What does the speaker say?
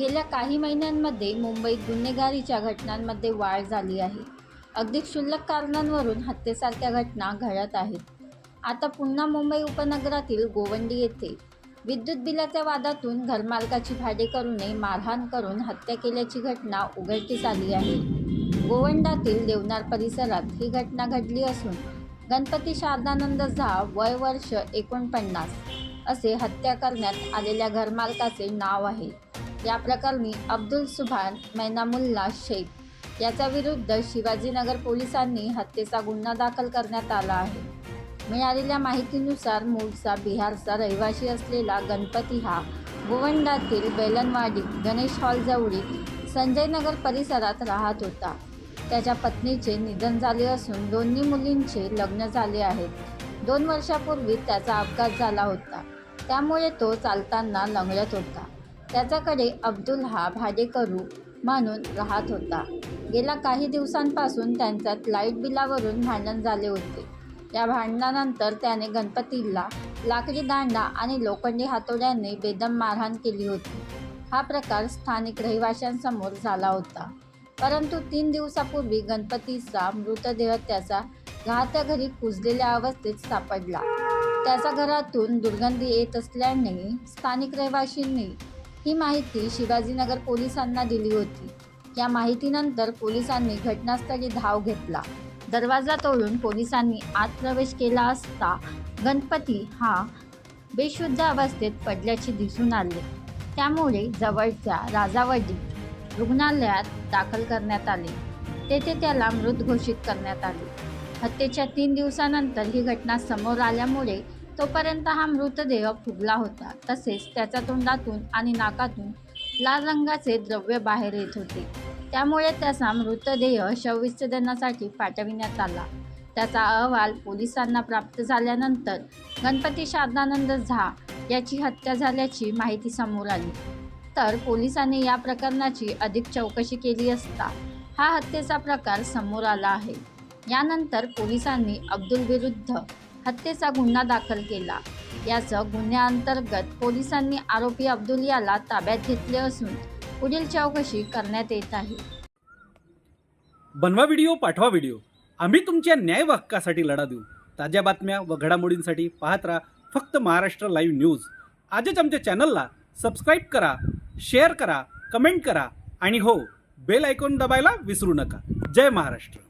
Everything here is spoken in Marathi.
गेल्या काही महिन्यांमध्ये मुंबईत गुन्हेगारीच्या घटनांमध्ये वाढ झाली आहे. अगदी क्षुल्लक कारणांवरून हत्येसारख्या घटना घडत आहेत. आता पुन्हा मुंबई उपनगरातील गोवंडी येथे विद्युत बिलाच्या वादातून घरमालकाची भाडेकरूने मारहाण करून हत्या केल्याची घटना उघडकीस आली आहे. गोवंडातील देवनार परिसरात ही घटना घडली असून गणपती शारदानंद झा वय वर्ष एकोणपन्नास असे हत्या करण्यात आलेल्या घरमालकाचे नाव आहे. या प्रकरणी अब्दुल सुभान मैनामुल्ला शेख याच्या विरुद्ध शिवाजीनगर पोलिसांनी हत्येचा गुन्हा दाखल करण्यात आला आहे. मिळालेल्या माहितीनुसार मूळचा बिहारचा रहिवासी असलेला गणपती हा गोवंडातील बेलनवाडी गणेश हॉलजवळील संजयनगर परिसरात राहत होता. त्याच्या पत्नीचे निधन झाले असून दोन्ही मुलींचे लग्न झाले आहेत. दोन वर्षापूर्वी त्याचा अपघात झाला होता. त्यामुळे तो चालताना लंगडत होता. त्याच्याकडे अब्दुल हा भाडेकरू म्हणून राहत होता. गेल्या काही दिवसांपासून त्यांच्यात लाइट बिलावरून भांडण झाले होते. या भांडणानंतर त्याने गणपतीला लाकडी दांडा आणि लोखंडी हातोड्याने बेदम मारहाण केली होती. हा प्रकार स्थानिक रहिवाशांसमोर झाला होता. परंतु तीन दिवसापूर्वी गणपतीचा मृतदेह त्याचा राहत्या घरी कुजलेल्या अवस्थेत सापडला. त्याच्या घरातून दुर्गंधी येत असल्याने स्थानिक रहिवाशींनी ही माहिती शिवाजीनगर पोलिसांना दिली होती. या माहितीनंतर पोलिसांनी घटनास्थळी धाव घेतला. दरवाजा तोडून पोलिसांनी आत प्रवेश केला असता गणपती हा बेशुद्ध अवस्थेत पडल्याचे दिसून आले. त्यामुळे जवळच्या राजावडी रुग्णालयात दाखल करण्यात आले. तेथे त्याला मृत घोषित करण्यात आले. हत्येच्या तीन दिवसानंतर ही घटना समोर आल्यामुळे तोपर्यंत हा मृतदेह फुगला होता. तसेच त्याच्या तोंडातून आणि नाकातून लाल रंगाचे द्रव्य बाहेर येत होते. त्यामुळे त्याचा मृतदेह शवविच्छेदनासाठी पाठविण्यात आला. त्याचा अहवाल पोलिसांना प्राप्त झाल्यानंतर गणपती शारदानंद झा याची हत्या झाल्याची माहिती समोर आली. तर पोलिसांनी या प्रकरणाची अधिक चौकशी केली असता हा हत्येचा प्रकार समोर आला आहे. यानंतर पोलिसांनी अब्दुल विरुद्ध हत्येचा गुन्हा दाखल केला. याचं गुन्ह्याअंतर्गत पोलिसांनी आरोपी अब्दुल याला ताब्यात घेतले असून पुढील चौकशी करण्यात येत आहे. बनवा व्हिडिओ पाठवा व्हिडिओ. आम्ही तुमच्या न्याय हक्कासाठी लढा देऊ. ताज्या बातम्या व घडामोडींसाठी पाहत राहा फक्त महाराष्ट्र लाईव्ह न्यूज. आजच आमच्या चॅनलला सबस्क्राईब करा शेअर करा कमेंट करा आणि हो बेल आयकॉन दबायला विसरू नका. जय महाराष्ट्र.